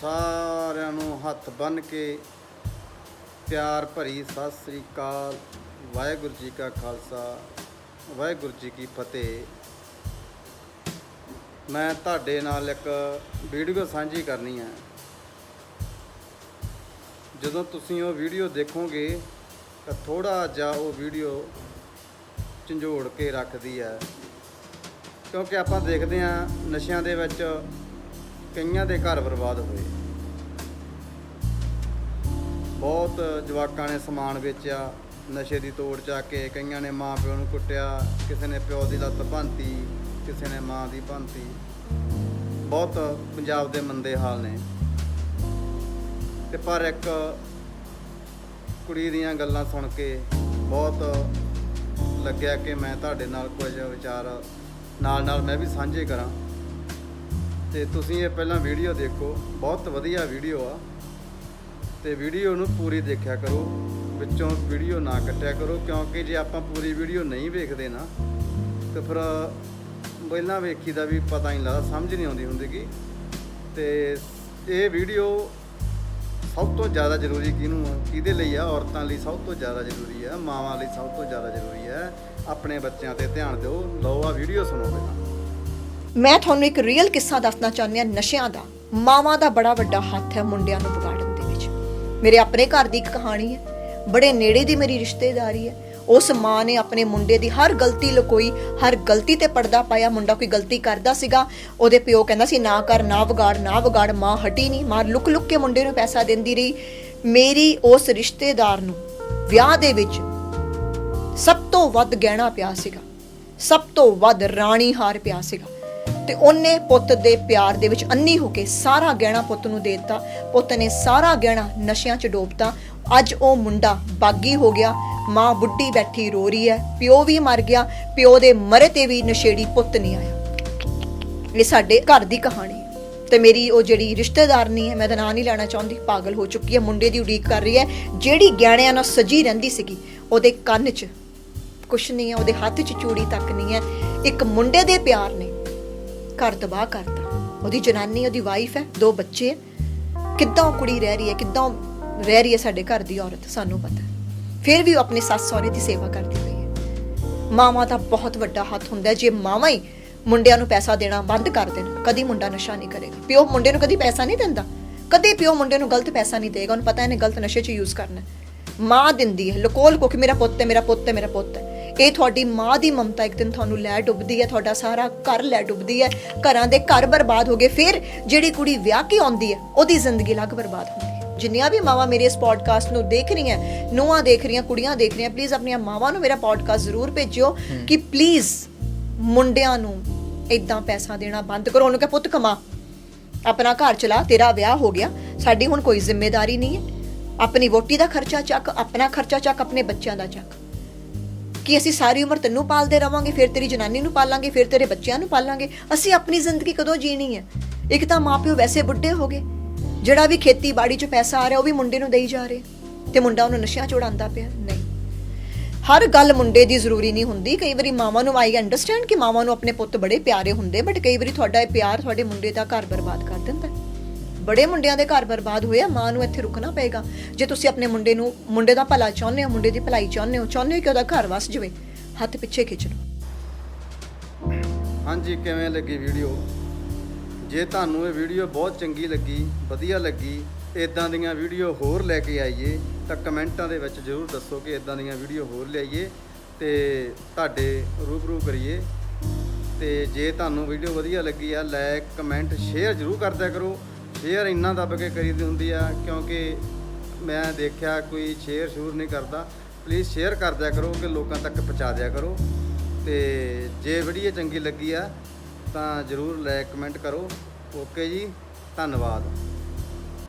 ਸਾਰਿਆਂ ਨੂੰ ਹੱਥ ਬੰਨ ਕੇ ਪਿਆਰ ਭਰੀ ਸਤਿ ਸ੍ਰੀ ਅਕਾਲ। ਵਾਹਿਗੁਰੂ ਜੀ ਕਾ ਖਾਲਸਾ, ਵਾਹਿਗੁਰੂ ਜੀ ਕੀ ਫਤਿਹ। ਮੈਂ ਤੁਹਾਡੇ ਨਾਲ ਇੱਕ ਵੀਡੀਓ ਸਾਂਝੀ ਕਰਨੀ ਹੈ। ਜਦੋਂ ਤੁਸੀਂ ਉਹ ਵੀਡੀਓ ਦੇਖੋਗੇ ਤਾਂ ਥੋੜਾ ਜਿਹਾ ਉਹ ਵੀਡੀਓ ਝੰਜੋੜ ਕੇ ਰੱਖਦੀ ਹੈ। ਕਿਉਂਕਿ ਆਪਾਂ ਦੇਖਦੇ ਹਾਂ ਨਸ਼ਿਆਂ ਦੇ ਵਿੱਚ ਕਈਆਂ ਦੇ ਘਰ ਬਰਬਾਦ ਹੋਏ। ਬਹੁਤ ਜਵਾਕਾਂ ਨੇ ਸਮਾਨ ਵੇਚਿਆ, ਨਸ਼ੇ ਦੀ ਤੋੜ ਚਾ ਕੇ, ਕਈਆਂ ਨੇ ਮਾਂ ਪਿਓ ਨੂੰ ਕੁੱਟਿਆ, ਕਿਸੇ ਨੇ ਪਿਓ ਦੀ ਲੱਤ ਭੰਨਤੀ, ਕਿਸੇ ਨੇ ਮਾਂ ਦੀ ਭੰਨਤੀ। ਬਹੁਤ ਪੰਜਾਬ ਦੇ ਮੰਦੇ ਹਾਲ ਨੇ। ਤੇ ਪਰ ਇੱਕ ਕੁੜੀ ਦੀਆਂ ਗੱਲਾਂ ਸੁਣ ਕੇ ਬਹੁਤ ਲੱਗਿਆ ਕਿ ਮੈਂ ਤੁਹਾਡੇ ਨਾਲ ਕੁਝ ਵਿਚਾਰ ਨਾਲ ਨਾਲ ਮੈਂ ਵੀ ਸਾਂਝੇ ਕਰਾਂ। ਤੇ ਤੁਸੀਂ ਇਹ ਪਹਿਲਾਂ ਵੀਡੀਓ ਦੇਖੋ, ਬਹੁਤ ਵਧੀਆ ਵੀਡੀਓ ਆ। ਤੇ ਵੀਡੀਓ ਨੂੰ ਪੂਰੀ ਦੇਖਿਆ ਕਰੋ, ਵਿੱਚੋਂ ਵੀਡੀਓ ਨਾ ਕੱਟਿਆ ਕਰੋ, ਕਿਉਂਕਿ ਜੇ ਆਪਾਂ ਪੂਰੀ ਵੀਡੀਓ ਨਹੀਂ ਵੇਖਦੇ ਨਾ, ਤੇ ਫਿਰ ਪਹਿਲਾਂ ਵੇਖੀ ਦਾ ਵੀ ਪਤਾ ਨਹੀਂ ਲੱਗਦਾ, ਸਮਝ ਨਹੀਂ ਆਉਂਦੀ ਹੁੰਦੀਗੀ। ਤੇ ਇਹ ਵੀਡੀਓ ਸਭ ਤੋਂ ਜ਼ਿਆਦਾ ਜ਼ਰੂਰੀ ਕਿਹਨੂੰ ਕਿਹਦੇ ਲਈ ਆ? ਔਰਤਾਂ ਲਈ ਸਭ ਤੋਂ ਜ਼ਿਆਦਾ ਜ਼ਰੂਰੀ ਆ, ਮਾਵਾਂ ਲਈ ਸਭ ਤੋਂ ਜ਼ਿਆਦਾ ਜ਼ਰੂਰੀ ਹੈ ਆਪਣੇ ਬੱਚਿਆਂ ਤੇ ਧਿਆਨ ਦਿਓ। ਲਓ ਆ ਵੀਡੀਓ ਸੁਣੋ ਪਹਿਲਾਂ। ਮੈਂ ਤੁਹਾਨੂੰ ਇੱਕ ਰੀਅਲ ਕਿੱਸਾ ਦੱਸਣਾ ਚਾਹੁੰਦੀ ਹਾਂ ਨਸ਼ਿਆਂ ਦਾ। ਮਾਵਾਂ ਦਾ ਬੜਾ ਵੱਡਾ ਹੱਥ ਹੈ ਮੁੰਡਿਆਂ ਨੂੰ ਵਿਗਾੜਨ ਦੇ ਵਿੱਚ। ਮੇਰੇ ਆਪਣੇ ਘਰ ਦੀ ਇੱਕ ਕਹਾਣੀ ਹੈ। ਬੜੇ ਨੇੜੇ ਦੀ ਮੇਰੀ ਰਿਸ਼ਤੇਦਾਰੀ ਹੈ। ਉਸ ਮਾਂ ਨੇ ਆਪਣੇ ਮੁੰਡੇ ਦੀ ਹਰ ਗਲਤੀ ਲੁਕੋਈ, ਹਰ ਗਲਤੀ ਤੇ ਪਰਦਾ ਪਾਇਆ। ਮੁੰਡਾ ਕੋਈ ਗਲਤੀ ਕਰਦਾ ਸੀਗਾ। ਉਹਦੇ ਪਿਓ ਕਹਿੰਦਾ ਸੀ, ਨਾ ਕਰ, ਨਾ ਵਿਗਾੜ ਨਾ ਵਿਗਾੜ, ਮਾਂ ਹਟੀ ਨਹੀਂ। ਮਾਂ ਲੁਕ ਲੁਕ ਕੇ ਮੁੰਡੇ ਨੂੰ ਪੈਸਾ ਦਿੰਦੀ ਰਹੀ। ਮੇਰੀ ਉਸ ਰਿਸ਼ਤੇਦਾਰ ਨੂੰ ਵਿਆਹ ਦੇ ਵਿੱਚ ਸਭ ਤੋਂ ਵੱਧ ਗਹਿਣਾ ਪਿਆ ਸੀਗਾ। ਸਭ ਤੋਂ ਵੱਧ ਰਾਣੀ ਹਾਰ ਪਿਆ ਸੀਗਾ। ਤੇ ਉਹਨੇ ਪੁੱਤ ਦੇ ਪਿਆਰ ਦੇ ਵਿੱਚ ਅੰਨੀ ਹੋ ਕੇ ਸਾਰਾ ਗਹਿਣਾ ਪੁੱਤ ਨੂੰ ਦੇ ਦਿੱਤਾ। ਪੁੱਤ ਨੇ ਸਾਰਾ ਗਹਿਣਾ ਨਸ਼ਿਆਂ 'ਚ ਡੋਬਤਾ। ਅੱਜ ਉਹ ਮੁੰਡਾ ਬਾਗੀ ਹੋ ਗਿਆ। ਮਾਂ ਬੁੱਢੀ ਬੈਠੀ ਰੋ ਰਹੀ ਹੈ। ਪਿਓ ਵੀ ਮਰ ਗਿਆ। ਪਿਓ ਦੇ ਮਰੇ ਤੇ ਵੀ ਨਸ਼ੇੜੀ ਪੁੱਤ ਨਹੀਂ ਆਇਆ। ਇਹ ਸਾਡੇ ਘਰ ਦੀ ਕਹਾਣੀ ਹੈ। ਤੇ ਮੇਰੀ ਉਹ ਜਿਹੜੀ ਰਿਸ਼ਤੇਦਾਰਨੀ ਹੈ, ਮੈਂ ਤਾਂ ਨਾਂ ਨਹੀਂ ਲੈਣਾ ਚਾਹੁੰਦੀ। ਪਾਗਲ ਹੋ ਚੁੱਕੀ ਹੈ, ਮੁੰਡੇ ਦੀ ਉਡੀਕ ਕਰ ਰਹੀ ਹੈ। ਜਿਹੜੀ ਗਹਿਣਿਆਂ ਨਾਲ ਸਜੀ ਰਹਿੰਦੀ ਸੀਗੀ, ਉਹਦੇ ਕੰਨ 'ਚ ਕੁਛ ਨਹੀਂ ਹੈ, ਉਹਦੇ ਹੱਥ 'ਚ ਚੂੜੀ ਤੱਕ ਨਹੀਂ ਹੈ। ਇੱਕ ਮੁੰਡੇ ਦੇ ਪਿਆਰ ਨੇ ਘਰ ਤਬਾਹ ਕਰਤਾ। ਉਹਦੀ ਜਨਾਨੀ, ਉਹਦੀ ਵਾਈਫ ਹੈ, ਦੋ ਬੱਚੇ ਹੈ। ਕਿੱਦਾਂ ਉਹ ਕੁੜੀ ਰਹਿ ਰਹੀ ਹੈ, ਕਿੱਦਾਂ ਉਹ ਰਹਿ ਰਹੀ ਹੈ ਸਾਡੇ ਘਰ ਦੀ ਔਰਤ, ਸਾਨੂੰ ਪਤਾ। ਫਿਰ ਵੀ ਉਹ ਆਪਣੇ ਸੱਸ ਸਹੁਰੇ ਦੀ ਸੇਵਾ ਕਰਦੀ ਪਈ ਹੈ। ਮਾਵਾਂ ਦਾ ਬਹੁਤ ਵੱਡਾ ਹੱਥ ਹੁੰਦਾ ਜੇ ਮਾਵਾਂ ਹੀ ਮੁੰਡਿਆਂ ਨੂੰ ਪੈਸਾ ਦੇਣਾ ਬੰਦ ਕਰ ਦੇਣ, ਕਦੀ ਮੁੰਡਾ ਨਸ਼ਾ ਨਹੀਂ ਕਰੇਗਾ। ਪਿਓ ਮੁੰਡੇ ਨੂੰ ਕਦੀ ਪੈਸਾ ਨਹੀਂ ਦਿੰਦਾ। ਕਦੇ ਪਿਓ ਮੁੰਡੇ ਨੂੰ ਗਲਤ ਪੈਸਾ ਨਹੀਂ ਦੇਗਾ। ਉਹਨੂੰ ਪਤਾ ਇਹਨੇ ਗਲਤ ਨਸ਼ੇ 'ਚ ਯੂਜ਼ ਕਰਨਾ ਮਾਂ ਦਿੰਦੀ ਹੈ, ਲਕੋਲ ਕੋ ਕਿ ਮੇਰਾ ਪੁੱਤ ਹੈ, ਮੇਰਾ ਪੁੱਤ ਹੈ, ਮੇਰਾ ਪੁੱਤ ਹੈ। ਇਹ ਤੁਹਾਡੀ ਮਾਂ ਦੀ ਮਮਤਾ ਇੱਕ ਦਿਨ ਤੁਹਾਨੂੰ ਲੈ ਡੁੱਬਦੀ ਹੈ ਤੁਹਾਡਾ ਸਾਰਾ ਘਰ ਲੈ ਡੁੱਬਦੀ ਹੈ ਘਰਾਂ ਦੇ ਘਰ ਬਰਬਾਦ ਹੋ ਗਏ ਫਿਰ ਜਿਹੜੀ ਕੁੜੀ ਵਿਆਹ ਕੇ ਆਉਂਦੀ ਹੈ ਉਹਦੀ ਜ਼ਿੰਦਗੀ ਲੱਗ ਬਰਬਾਦ ਹੁੰਦੀ ਹੈ। ਜਿੰਨੀਆਂ ਵੀ ਮਾਵਾਂ ਮੇਰੇ ਇਸ ਪੋਡਕਾਸਟ ਨੂੰ ਦੇਖ ਰਹੀਆਂ ਨੂੰਹਾਂ ਦੇਖ ਰਹੀਆਂ ਕੁੜੀਆਂ ਦੇਖ ਰਹੀਆਂ ਪਲੀਜ਼ ਆਪਣੀਆਂ ਮਾਵਾਂ ਨੂੰ ਮੇਰਾ ਪੋਡਕਾਸਟ ਜ਼ਰੂਰ ਭੇਜਿਓ ਕਿ ਪਲੀਜ਼ ਮੁੰਡਿਆਂ ਨੂੰ ਇਦਾਂ ਪੈਸਾ ਦੇਣਾ ਬੰਦ ਕਰੋ। ਉਹਨੂੰ ਕਹੇ ਪੁੱਤ ਕਮਾ ਆਪਣਾ ਘਰ ਚਲਾ ਤੇਰਾ ਵਿਆਹ ਹੋ ਗਿਆ ਸਾਡੀ ਹੁਣ ਕੋਈ ਜ਼ਿੰਮੇਵਾਰੀ ਨਹੀਂ ਹੈ। ਆਪਣੀ ਵੋਟੀ ਦਾ ਖਰਚਾ ਚੱਕ ਆਪਣਾ ਖਰਚਾ ਚੱਕ ਆਪਣੇ ਬੱਚਿਆਂ ਦਾ ਚੱਕ। ਕਿ ਅਸੀਂ ਸਾਰੀ ਉਮਰ ਤੈਨੂੰ ਪਾਲਦੇ ਰਵਾਂਗੇ, ਫਿਰ ਤੇਰੀ ਜਨਾਨੀ ਨੂੰ ਪਾਲਾਂਗੇ, ਫਿਰ ਤੇਰੇ ਬੱਚਿਆਂ ਨੂੰ ਪਾਲਾਂਗੇ। ਅਸੀਂ ਆਪਣੀ ਜ਼ਿੰਦਗੀ ਕਦੋਂ ਜੀਣੀ ਹੈ? ਇੱਕ ਤਾਂ ਮਾਪਿਓ ਵੈਸੇ ਬੁੱਢੇ ਹੋ ਗਏ। ਜਿਹੜਾ ਵੀ ਖੇਤੀਬਾੜੀ 'ਚ ਪੈਸਾ ਆ ਰਿਹਾ, ਉਹ ਵੀ ਮੁੰਡੇ ਨੂੰ ਦੇਈ ਜਾ ਰਹੇ। ਤੇ ਮੁੰਡਾ ਉਹਨੂੰ ਨਸ਼ਿਆਂ 'ਚ ਉਡਾਉਂਦਾ ਪਿਆ। ਨਹੀਂ। ਹਰ ਗੱਲ ਮੁੰਡੇ ਦੀ ਜ਼ਰੂਰੀ ਨਹੀਂ ਹੁੰਦੀ। ਕਈ ਵਾਰੀ ਮਾਵਾਂ ਨੂੰ, ਆਈ ਅੰਡਰਸਟੈਂਡ ਕਿ ਮਾਵਾਂ ਨੂੰ ਆਪਣੇ ਪੁੱਤ ਬੜੇ ਪਿਆਰੇ ਹੁੰਦੇ, ਬਟ ਕਈ ਵਾਰੀ ਤੁਹਾਡਾ ਇਹ ਪਿਆਰ ਤੁਹਾਡੇ ਮੁੰਡੇ ਦਾ ਘਰ ਬਰਬਾਦ ਕਰ ਦਿੰਦਾ ਬੜੇ ਮੁੰਡਿਆਂ ਦੇ ਘਰ ਬਰਬਾਦ ਹੋਏ ਆ, ਮਾਂ ਨੂੰ ਇੱਥੇ ਰੁਕਣਾ ਪਏਗਾ। ਜੇ ਤੁਸੀਂ ਆਪਣੇ ਮੁੰਡੇ ਨੂੰ, ਮੁੰਡੇ ਦਾ ਭਲਾ ਚਾਹੁੰਦੇ ਹੋ, ਮੁੰਡੇ ਦੀ ਭਲਾਈ ਚਾਹੁੰਦੇ ਹੋ ਚਾਹੁੰਦੇ ਹੋ ਕਿ ਉਹਦਾ ਘਰ ਵਸ ਜਾਵੇ, ਹੱਥ ਪਿੱਛੇ ਖਿੱਚ ਲਓ। ਹਾਂਜੀ, ਕਿਵੇਂ ਲੱਗੀ ਵੀਡੀਓ ਜੇ ਤੁਹਾਨੂੰ ਇਹ ਵੀਡੀਓ ਬਹੁਤ ਚੰਗੀ ਲੱਗੀ, ਵਧੀਆ ਲੱਗੀ ਇਦਾਂ ਦੀਆਂ ਵੀਡੀਓ ਹੋਰ ਲੈ ਕੇ ਆਈਏ, ਤਾਂ ਕਮੈਂਟਾਂ ਦੇ ਵਿੱਚ ਜਰੂਰ ਦੱਸੋ ਕਿ ਇਦਾਂ ਦੀਆਂ ਵੀਡੀਓ ਹੋਰ ਲਿਆਈਏ ਤੇ ਤੁਹਾਡੇ ਰੂਬਰੂ ਕਰੀਏ। ਤੇ ਜੇ ਤੁਹਾਨੂੰ ਵੀਡੀਓ ਵਧੀਆ ਲੱਗੀ ਆ ਲਾਈਕ ਕਮੈਂਟ ਸ਼ੇਅਰ ਜਰੂਰ ਕਰਦਿਆ ਕਰੋ। ਸ਼ੇਅਰ ਇੰਨਾ ਦੱਬ ਕੇ ਕਰੀਦੀ ਹੁੰਦੀ ਆ, ਕਿਉਂਕਿ ਮੈਂ ਦੇਖਿਆ ਕੋਈ ਸ਼ੇਅਰ ਸ਼ੂਰ ਨਹੀਂ ਕਰਦਾ। ਪਲੀਜ਼ ਸ਼ੇਅਰ ਕਰ ਦਿਆ ਕਰੋ ਕਿ ਲੋਕਾਂ ਤੱਕ ਪਹੁੰਚਾ ਦਿਆ ਕਰੋ। ਤੇ ਜੇ ਵੀਡੀਓ ਚੰਗੀ ਲੱਗੀ ਆ, ਤਾਂ ਜਰੂਰ ਲਾਈਕ ਕਮੈਂਟ ਕਰੋ। ਓਕੇ ਜੀ, ਧੰਨਵਾਦ।